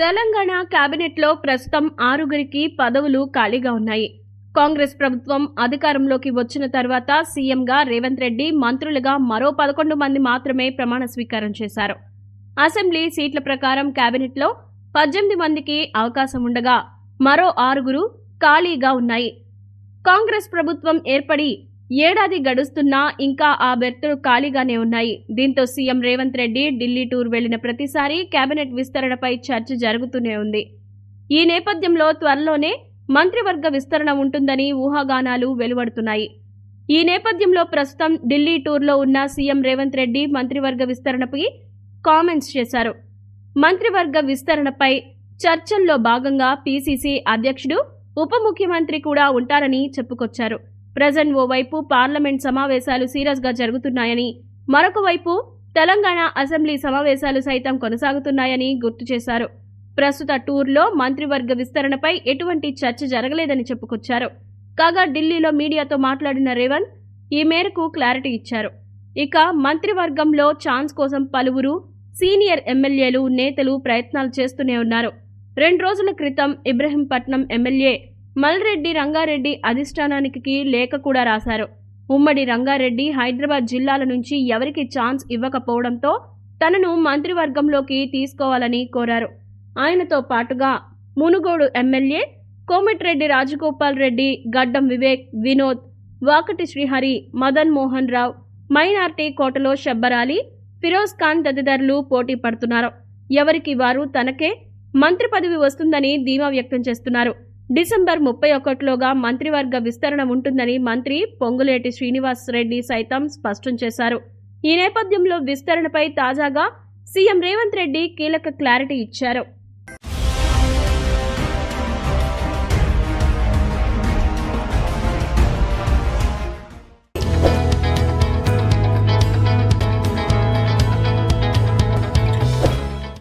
తెలంగాణ కేబినెట్లో ప్రస్తుతం ఆరుగురికి పదవులు ఖాళీగా ఉన్నాయి. కాంగ్రెస్ ప్రభుత్వం అధికారంలోకి వచ్చిన తర్వాత సీఎంగా రేవంత్ రెడ్డి మంత్రులుగా మరో పదకొండు మంది మాత్రమే ప్రమాణ స్వీకారం చేశారు. అసెంబ్లీ సీట్ల ప్రకారం కేబినెట్లో పద్దెనిమిది మందికి అవకాశం ఉండగా మరో ఆరుగురు ఖాళీగా ఉన్నాయి. కాంగ్రెస్ ప్రభుత్వం ఏర్పడి ఏడాది గడుస్తున్నా ఇంకా ఆ బెర్తులు ఖాళీగానే ఉన్నాయి. దీంతో సీఎం రేవంత్ రెడ్డి ఢిల్లీ టూర్ వెళ్ళిన ప్రతిసారి కేబినెట్ విస్తరణపై చర్చ జరుగుతూనే ఉంది. ఈ నేపథ్యంలో త్వరలోనే మంత్రివర్గ విస్తరణ ఉంటుందని ఊహాగానాలు వెలువడుతున్నాయి. ఈ నేపథ్యంలో ప్రస్తుతం ఢిల్లీ టూర్లో ఉన్న సీఎం రేవంత్ రెడ్డి మంత్రివర్గ విస్తరణపై కామెంట్స్ చేశారు. మంత్రివర్గ విస్తరణపై చర్చల్లో భాగంగా పీసీసీ అధ్యక్షుడు ఉప ముఖ్యమంత్రి కూడా ఉంటారని చెప్పుకొచ్చారు. ప్రజెంట్ ఓవైపు పార్లమెంట్ సమావేశాలు సీరియస్గా జరుగుతున్నాయని మరొక వైపు తెలంగాణ అసెంబ్లీ సమావేశాలు సైతం కొనసాగుతున్నాయని గుర్తు చేశారు. ప్రస్తుత టూర్లో మంత్రివర్గ విస్తరణపై ఎటువంటి చర్చ జరగలేదని చెప్పుకొచ్చారు. కాగా ఢిల్లీలో మీడియాతో మాట్లాడిన రేవంత్ ఈ మేరకు క్లారిటీ ఇచ్చారు. ఇక మంత్రివర్గంలో ఛాన్స్ కోసం పలువురు సీనియర్ ఎమ్మెల్యేలు నేతలు ప్రయత్నాలు చేస్తూనే ఉన్నారు. రెండు రోజుల క్రితం ఇబ్రహీంపట్నం ఎమ్మెల్యే మల్రెడ్డి రంగారెడ్డి అధిష్టానానికి లేఖ కూడా రాశారు. ఉమ్మడి రంగారెడ్డి హైదరాబాద్ జిల్లాల నుంచి ఎవరికి ఛాన్స్ ఇవ్వకపోవడంతో తనను మంత్రివర్గంలోకి తీసుకోవాలని కోరారు. ఆయనతో పాటుగా మునుగోడు ఎమ్మెల్యే కోమటిరెడ్డి రాజగోపాల్ రెడ్డి గడ్డం వివేక్ వినోద్ వాకటి శ్రీహరి మదన్ మోహన్ రావు మైనార్టీ కోటలో షబ్బరాలి ఫిరోజ్ ఖాన్ తదితరులు పోటీ పడుతున్నారు. ఎవరికి వారు తనకే మంత్రి పదవి వస్తుందని ధీమా వ్యక్తం చేస్తున్నారు. డిసెంబర్ ముప్పై ఒకటిలోగా మంత్రివర్గ విస్తరణ ఉంటుందని మంత్రి పొంగులేటి శ్రీనివాస్ రెడ్డి సైతం స్పష్టం చేశారు. ఈ నేపథ్యంలో విస్తరణపై తాజాగా సీఎం రేవంత్ రెడ్డి కీలక క్లారిటీ ఇచ్చారు.